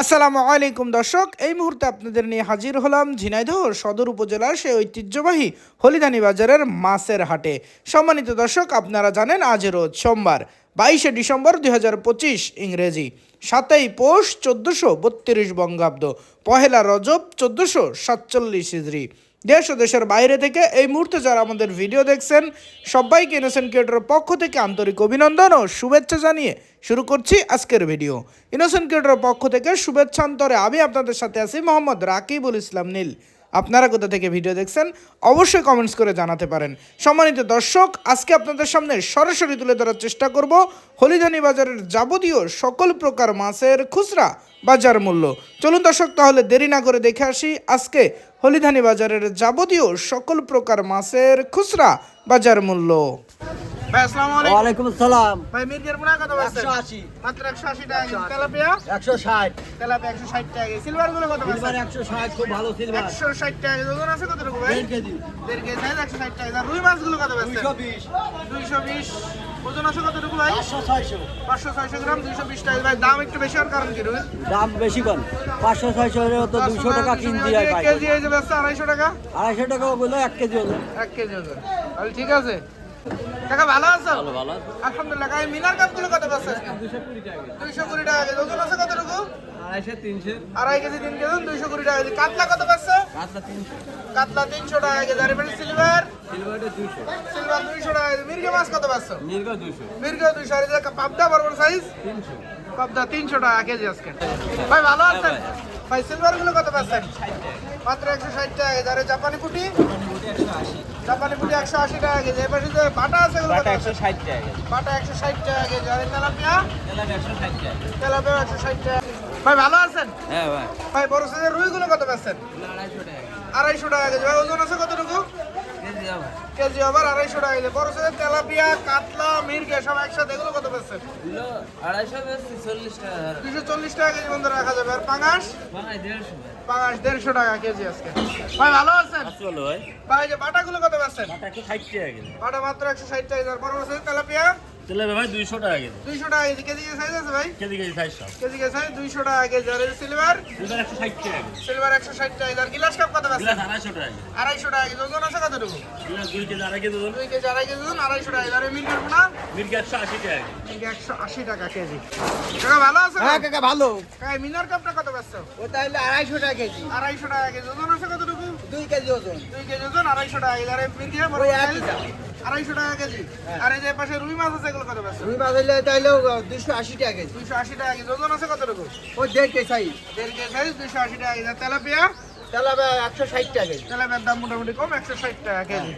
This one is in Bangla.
আসসালামু আলাইকুম দর্শক, এই মুহূর্তে আপনাদের নিয়ে হাজির হলাম ঝিনাইদহ সদর উপজেলার সেই ঐতিহ্যবাহী হলিদানি বাজারের মাছের হাটে। সম্মানিত দর্শক, আপনারা জানেন আজ রোজ সোমবার, বাইশে ডিসেম্বর দুই হাজার পঁচিশ ইংরেজি। সাতই পৌষ চোদ্দোশো বত্রিশ বঙ্গাব্দ, পহেলা রজব চোদ্দোশো সাতচল্লিশ হিজড়ি। দেশ ও দেশের বাইরে থেকে এই মুহূর্তে যারা আমাদের ভিডিও দেখছেন, সবাইকে ইনোসেন্ট ক্রিয়েটরের পক্ষ থেকে আন্তরিক অভিনন্দন ও শুভেচ্ছা জানিয়ে শুরু করছি আজকের ভিডিও ইনোসেন্ট ক্রিয়েটরের পক্ষ থেকে শুভেচ্ছান্তরে আমি আপনাদের সাথে আছি মোহাম্মদ রাকিবুল ইসলাম নীল। আপনারা কোথা থেকে ভিডিও দেখছেন, অবশ্যই কমেন্টস করে জানাতে পারেন। সম্মানিত দর্শক, আজকে আপনাদের সামনে সরাসরি তুলে ধরার চেষ্টা করব হলিধানি বাজারের যাবতীয় সকল প্রকার মাছের খুচরা বাজার মূল্য। চলুন দর্শক, তাহলে দেরি না করে দেখে আসি আজকে হলিধানি বাজারের যাবতীয় সকল প্রকার মাছের খুচরা বাজার মূল্য। ভাই আসসালামু আলাইকুম। ওয়ালাইকুম আসসালাম। ভাই মির্গের কত একশো আশি। মাত্র 180 টাকা তেলাপিয়া? একশো ষাট। তেলাপিয়া 160 টাকা সিলভারগুলো কত সিলভার একশো ষাট খুব ভালো সিলভার। 160 টাকা কেজি। ওজন আছে কত রকম ভাই? দেড় কেজি। দেড় কেজি সাইজ 160 টাকা আর রুই মাছগুলো কত বেচছেন দুইশো বিশ। 220 ওজন আছে কত রকম ভাই? পাঁচশো ছয়শো। 500 600 গ্রাম 220 টাকা ভাই দাম একটু বেশি হওয়ার কারণ কি রুই? দাম বেশি তো টাকা হয় কেজি এই যে বেচছে 250 টাকা। আড়াইশো টাকা বলল এক কেজি ওজন। এক কেজি ওজন। তাহলে ঠিক আছে? টাকা ভালো আছে? ভালো আলহামদুলিল্লাহ গায়ে মিনার কাপগুলো কত পাচ্ছে দুইশো কুড়ি টাকা কেজি। ওজন আছে কতটুকু? আড়াই কেজি টাকা কেজি। কাতলা কত কাতলা তিনশো। টাকা কেজি। আর এবারে সিলভার? সিলভারটা সিলভার দুইশো টাকা কেজি। মির্গে মাছ কত মির্গে আর পাবদা বড় সাইজ পাবদা তিনশো টাকা কেজি আজকে। ভাই ভালো আছেন? ভাই। সিলভারগুলো কত পাচ্ছেন মাত্র একশো ষাট টাকা কেজি। আর এই জাপানি পুটি? জাপানি পুটি একশো আশি টাকা কেজি। এবার যে বাটা আছে বাটা একশো? ষাট টাকা বাটা একশো ষাট টাকা কেজি। আর তেলাপিয়া? তেলাপিয়া একশো ষাট টাকা তেলাপিয়া একশো ষাট টাকা ভাই ভালো আছেন? হ্যাঁ ভাই। ভাই বড় সাইজের রুইগুলো কত পাচ্ছেন আড়াইশো টাকা আড়াইশো টাকা কেজি। ভাই ওজন আছে কতটুকু? কেজি আবার আড়াইশো টাকা কেজি বড় সাইজের তেলাপিয়া কাতলা মির্গে সব একসাথে। এগুলো কত পাচ্ছেন কিলো আড়াইশো চল্লিশ টাকা দুশো চল্লিশ টাকা কেজি বন্ধু রাখা যাবে। আর পাঙাশ? দেড়শো পাঙাশ দেড়শো টাকা কেজি আজকে। ভাই ভালো আছেন? ভাই। ভাই যে বাটাগুলো কত পাচ্ছেন বাটা একশো ষাট টাকা বাটা মাত্র একশো ষাট টাকা। বড় সাইজের তেলাপিয়া? তেলে ভাই দুইশো টাকা কেজি দুইশো টাকা কেজি কেজি সাইজ আছে ভাই কেজি কেজি চারশো কেজি কে সাইজ দুইশো টাকা কেজি আর সিলভার একশো ষাট টাকা সিলভার একশো ষাট টাকা আর গিলাস কাপ কত পাচ্ছেন গ্লাস আড়াইশো টাকা কেজি আড়াইশো টাকা কেজি ওজন আছে কতটুকু গ্লাস দুই কেজি আড়াই কেজি ওজন দুই কেজি আড়াই কেজি ওজন আড়াইশো টাকা আর পোনা মির্গি একশো আশি টাকা কেজি একশো আশি টাকা কেজি কাকা ভালো আছে হ্যাঁ কাকা ভালো কাকা মিনার কাপটা কত পাচ্ছ ওটা হলে আড়াইশো টাকা কেজি আড়াইশো টাকা কেজি ওজন আছে কতটুকু দুই কেজি ওজন দুই কেজি ওজন আড়াইশো টাকা কেজি আর মির্গি বড় আড়াইশো টাকা কেজি। আর এই যে পাশে রুই মাছ আছে এগুলো কত রুই মাছ হইলে তাইলেও দুশো আশি টাকা কেজি। দুইশো আশি টাকা কেজি। ওজন আছে কতটুকু? ওই দেড় কে সাইজ। দেড় কে সাইজ দুইশো আশি টাকা কেজি। আর তেলাপিয়া? একশো ষাট টাকা কেজি। তেলাপিয়ার দাম মোটামুটি কম একশো ষাট টাকা কেজি।